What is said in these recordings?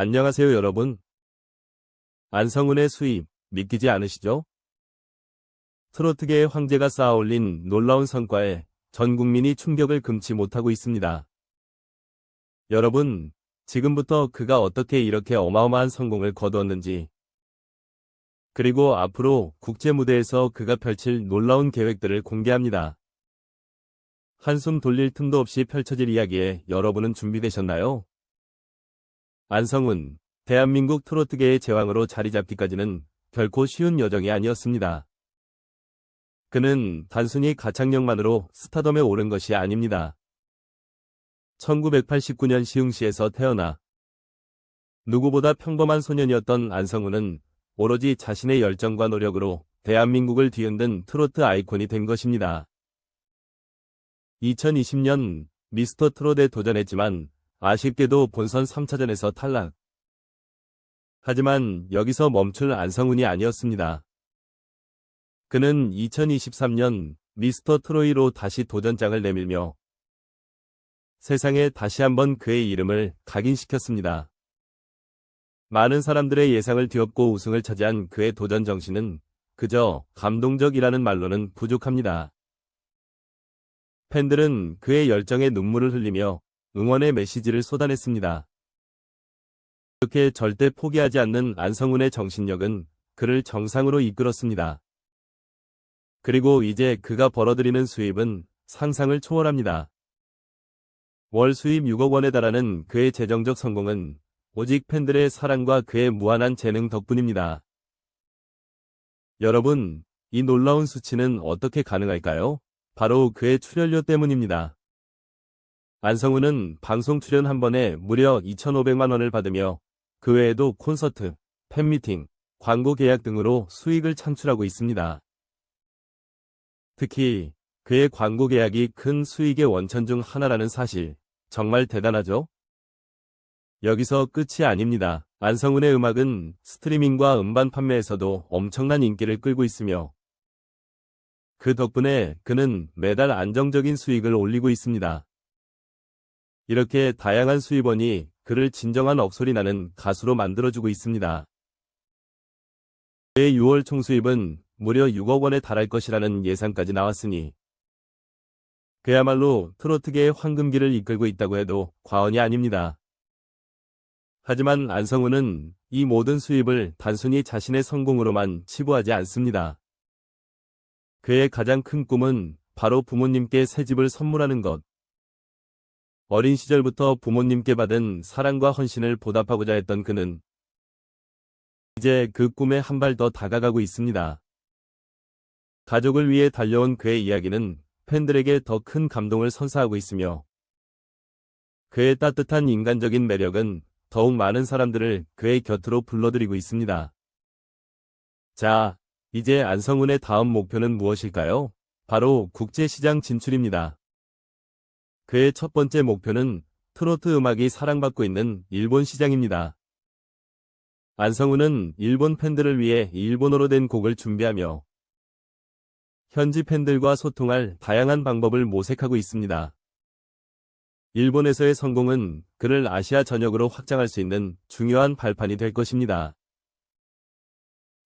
안녕하세요 여러분. 안성훈의 수입 믿기지 않으시죠? 트로트계의 황제가 쌓아올린 놀라운 성과에 전 국민이 충격을 금치 못하고 있습니다. 여러분, 지금부터 그가 어떻게 이렇게 어마어마한 성공을 거두었는지, 그리고 앞으로 국제 무대에서 그가 펼칠 놀라운 계획들을 공개합니다. 한숨 돌릴 틈도 없이 펼쳐질 이야기에 여러분은 준비되셨나요? 안성훈, 대한민국 트로트계의 제왕으로 자리 잡기까지는 결코 쉬운 여정이 아니었습니다. 그는 단순히 가창력만으로 스타덤에 오른 것이 아닙니다. 1989년 시흥시에서 태어나 누구보다 평범한 소년이었던 안성훈은 오로지 자신의 열정과 노력으로 대한민국을 뒤흔든 트로트 아이콘이 된 것입니다. 2020년 미스터 트롯에 도전했지만 아쉽게도 본선 3차전에서 탈락. 하지만 여기서 멈출 안성훈이 아니었습니다. 그는 2023년 미스터 트로이로 다시 도전장을 내밀며 세상에 다시 한번 그의 이름을 각인시켰습니다. 많은 사람들의 예상을 뒤엎고 우승을 차지한 그의 도전 정신은 그저 감동적이라는 말로는 부족합니다. 팬들은 그의 열정에 눈물을 흘리며 응원의 메시지를 쏟아냈습니다. 이렇게 절대 포기하지 않는 안성훈의 정신력은 그를 정상으로 이끌었습니다. 그리고 이제 그가 벌어들이는 수입은 상상을 초월합니다. 월 수입 6억 원에 달하는 그의 재정적 성공은 오직 팬들의 사랑과 그의 무한한 재능 덕분입니다. 여러분, 이 놀라운 수치는 어떻게 가능할까요? 바로 그의 출연료 때문입니다. 안성우는 방송 출연 한 번에 무려 2,500만 원을 받으며 그 외에도 콘서트, 팬미팅, 광고 계약 등으로 수익을 창출하고 있습니다. 특히 그의 광고 계약이 큰 수익의 원천 중 하나라는 사실, 정말 대단하죠? 여기서 끝이 아닙니다. 안성훈의 음악은 스트리밍과 음반 판매에서도 엄청난 인기를 끌고 있으며 그 덕분에 그는 매달 안정적인 수익을 올리고 있습니다. 이렇게 다양한 수입원이 그를 진정한 억소리 나는 가수로 만들어주고 있습니다. 그의 6월 총수입은 무려 6억 원에 달할 것이라는 예상까지 나왔으니 그야말로 트로트계의 황금기를 이끌고 있다고 해도 과언이 아닙니다. 하지만 안성우는 이 모든 수입을 단순히 자신의 성공으로만 치부하지 않습니다. 그의 가장 큰 꿈은 바로 부모님께 새 집을 선물하는 것. 어린 시절부터 부모님께 받은 사랑과 헌신을 보답하고자 했던 그는 이제 그 꿈에 한 발 더 다가가고 있습니다. 가족을 위해 달려온 그의 이야기는 팬들에게 더 큰 감동을 선사하고 있으며 그의 따뜻한 인간적인 매력은 더욱 많은 사람들을 그의 곁으로 불러들이고 있습니다. 자, 이제 안성훈의 다음 목표는 무엇일까요? 바로 국제시장 진출입니다. 그의 첫 번째 목표는 트로트 음악이 사랑받고 있는 일본 시장입니다. 안성훈은 일본 팬들을 위해 일본어로 된 곡을 준비하며 현지 팬들과 소통할 다양한 방법을 모색하고 있습니다. 일본에서의 성공은 그를 아시아 전역으로 확장할 수 있는 중요한 발판이 될 것입니다.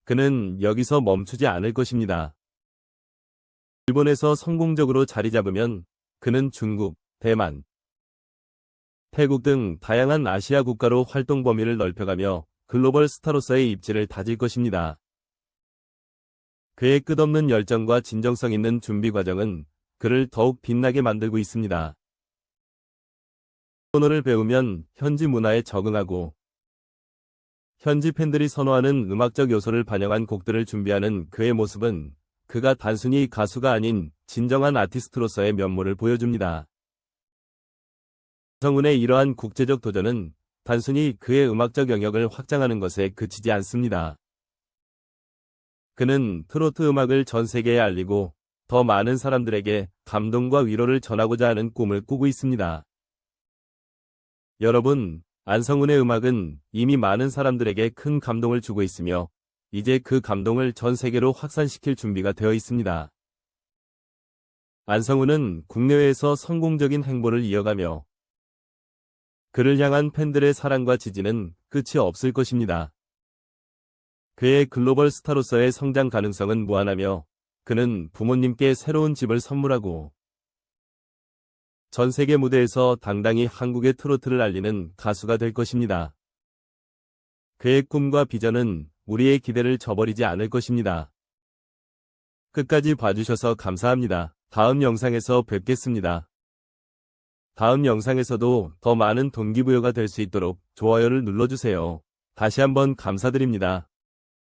그는 여기서 멈추지 않을 것입니다. 일본에서 성공적으로 자리 잡으면 그는 중국, 대만, 태국 등 다양한 아시아 국가로 활동 범위를 넓혀가며 글로벌 스타로서의 입지를 다질 것입니다. 그의 끝없는 열정과 진정성 있는 준비 과정은 그를 더욱 빛나게 만들고 있습니다. 언어를 배우면 현지 문화에 적응하고 현지 팬들이 선호하는 음악적 요소를 반영한 곡들을 준비하는 그의 모습은 그가 단순히 가수가 아닌 진정한 아티스트로서의 면모를 보여줍니다. 성훈의 이러한 국제적 도전은 단순히 그의 음악적 영역을 확장하는 것에 그치지 않습니다. 그는 트로트 음악을 전 세계에 알리고 더 많은 사람들에게 감동과 위로를 전하고자 하는 꿈을 꾸고 있습니다. 여러분, 안성훈의 음악은 이미 많은 사람들에게 큰 감동을 주고 있으며 이제 그 감동을 전 세계로 확산시킬 준비가 되어 있습니다. 안성훈은 국내외에서 성공적인 행보를 이어가며 그를 향한 팬들의 사랑과 지지는 끝이 없을 것입니다. 그의 글로벌 스타로서의 성장 가능성은 무한하며 그는 부모님께 새로운 집을 선물하고 전 세계 무대에서 당당히 한국의 트로트를 알리는 가수가 될 것입니다. 그의 꿈과 비전은 우리의 기대를 저버리지 않을 것입니다. 끝까지 봐주셔서 감사합니다. 다음 영상에서 뵙겠습니다. 다음 영상에서도 더 많은 동기부여가 될 수 있도록 좋아요를 눌러주세요. 다시 한번 감사드립니다.